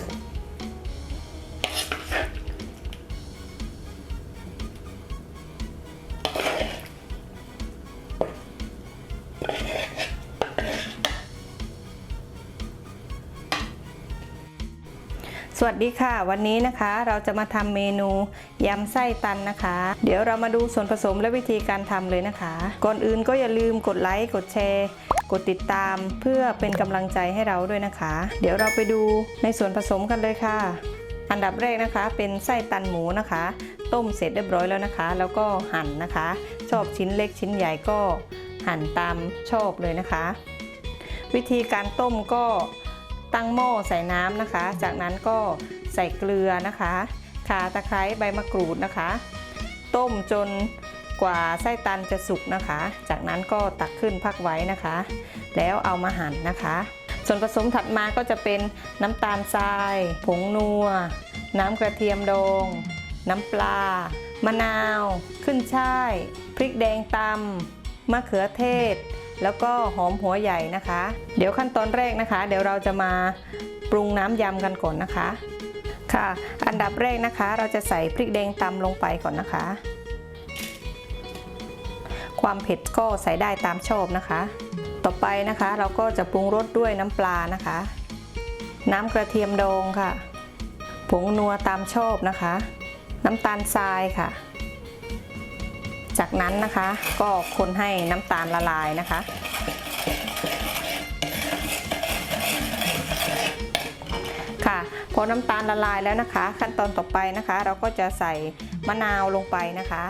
Thank you. สวัสดีค่ะ วันนี้นะคะเราจะมาทำเมนูยำไส้ตันนะคะ เดี๋ยวเรามาดูส่วนผสมและวิธีการทำเลยนะคะ ก่อนอื่นก็อย่าลืมกดไลค์กดแชร์ กดติดตามเพื่อเป็นกำลังใจให้เราด้วยนะคะ เดี๋ยวเราไปดูในส่วนผสมกันเลยค่ะ อันดับแรกนะคะเป็นไส้ตันหมูนะคะ ต้มเสร็จเรียบร้อยแล้วนะคะ แล้วก็หั่นนะคะ ชอบชิ้นเล็กชิ้นใหญ่ก็หั่นตามชอบเลยนะคะ วิธีการต้มก็ ตั้งหม้อใส่น้ำนะคะ จากนั้นก็ใส่เกลือนะคะข่าตะไคร้ใบมะกรูดนะคะ ต้มจนกว่าไส้ตันจะสุกนะคะ จากนั้นก็ตักขึ้นพักไว้นะคะ แล้วเอามาหั่นนะคะ ส่วนผสมถัดมาก็จะเป็นน้ำตาลทราย ผงนัว น้ำกระเทียมดอง น้ำปลา มะนาว ขึ้นช่าย พริกแดงตำมะเขือเทศ แล้วก็หอมหัวใหญ่นะคะ เดี๋ยวขั้นตอนแรกนะคะ เดี๋ยวเราจะมาปรุงน้ำยำกันก่อนนะคะ ค่ะ อันดับแรกนะคะ เราจะใส่พริกแดงตำลงไปก่อนนะคะ ความเผ็ดก็ใส่ได้ตามชอบนะคะ ต่อไปนะคะเราก็จะปรุงรสด้วยน้ำปลานะคะ น้ำกระเทียมดองค่ะ ผงนัวตามชอบนะคะ น้ำตาลทรายค่ะ จากนั้นนะคะก็คนให้น้ำตาลละลายนะคะ ค่ะพอน้ำตาลละลายแล้วนะคะ ขั้นตอนต่อไปนะคะ เราก็จะใส่มะนาวลงไปนะคะ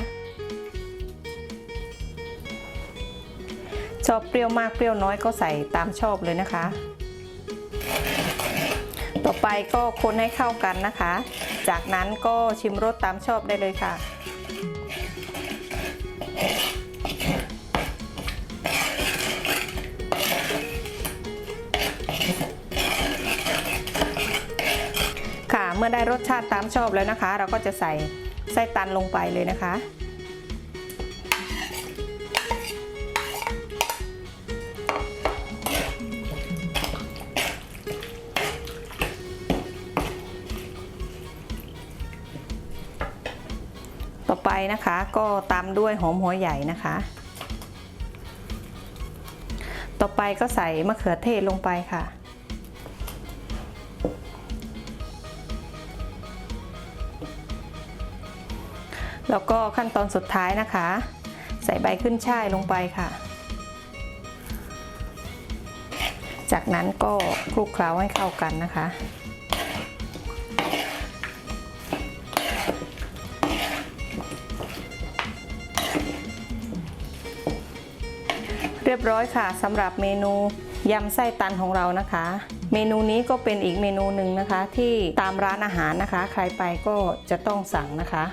ชอบเปรี้ยวมากเปรี้ยวน้อยก็ใส่ตามชอบเลยนะคะ ต่อไปก็คนให้เข้ากันนะคะ จากนั้นก็ชิมรสตามชอบได้เลยค่ะ อได้รสชาติตามชอบแล้วนะคะ เราก็จะใส่ไส้ตันลงไปเลยนะคะ ต่อไปนะคะก็ตามด้วยหอมหัวใหญ่นะคะ ต่อไปก็ใส่มะเขือเทศลงไปค่ะ แล้วก็ขั้นตอนสุดท้ายนะคะ ใส่ใบขึ้นช่ายลงไปค่ะ จากนั้นก็คลุกเคล้าให้เข้ากันนะคะเรียบร้อยค่ะสำหรับเมนูยำไส้ตันของเรานะคะ เมนูนี้ก็เป็นอีกเมนูหนึ่งนะคะ ที่ตามร้านอาหารนะคะ ใครไปก็จะต้องสั่งนะคะ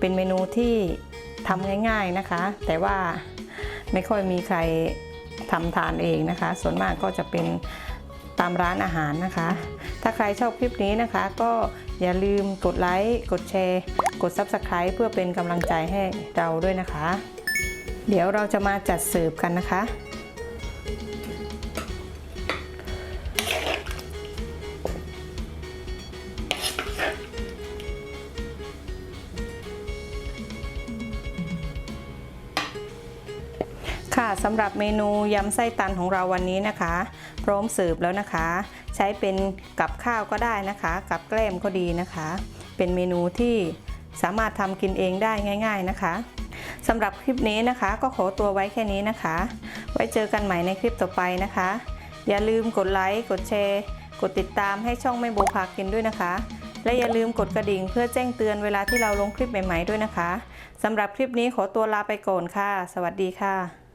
เป็นเมนูที่ทำง่ายๆนะคะ แต่ว่าไม่ค่อยมีใครทำทานเองนะคะ ส่วนมากก็จะเป็นตามร้านอาหารนะคะ ถ้าใครชอบคลิปนี้นะคะ ก็อย่าลืมกดไลค์กดแชร์ กด Subscribe เพื่อเป็นกำลังใจให้เราด้วยนะคะ เดี๋ยวเราจะมาจัดเสิร์ฟกันนะคะ ค่ะสำหรับเมนูยำไส้ตันของเราวันนี้นะคะ พร้อมเสิร์ฟแล้วนะคะ ใช้เป็นกับข้าวก็ได้นะคะ กับแกล้มก็ดีนะคะ เป็นเมนูที่สามารถทำกินเองได้ง่าย ๆนะคะสำหรับคลิปนี้นะคะ ก็ขอตัวไว้แค่นี้นะคะ ไว้เจอกันใหม่ในคลิปต่อไปนะคะ อย่าลืมกดไลค์กดแชร์ กดติดตามให้ช่องไม่โบพากินด้วยนะคะ และอย่าลืมกดกระดิ่งเพื่อแจ้งเตือนเวลาที่เราลงคลิปใหม่ ๆด้วยนะคะสำหรับคลิปนี้ขอตัวลาไปก่อนค่ะ สวัสดีค่ะ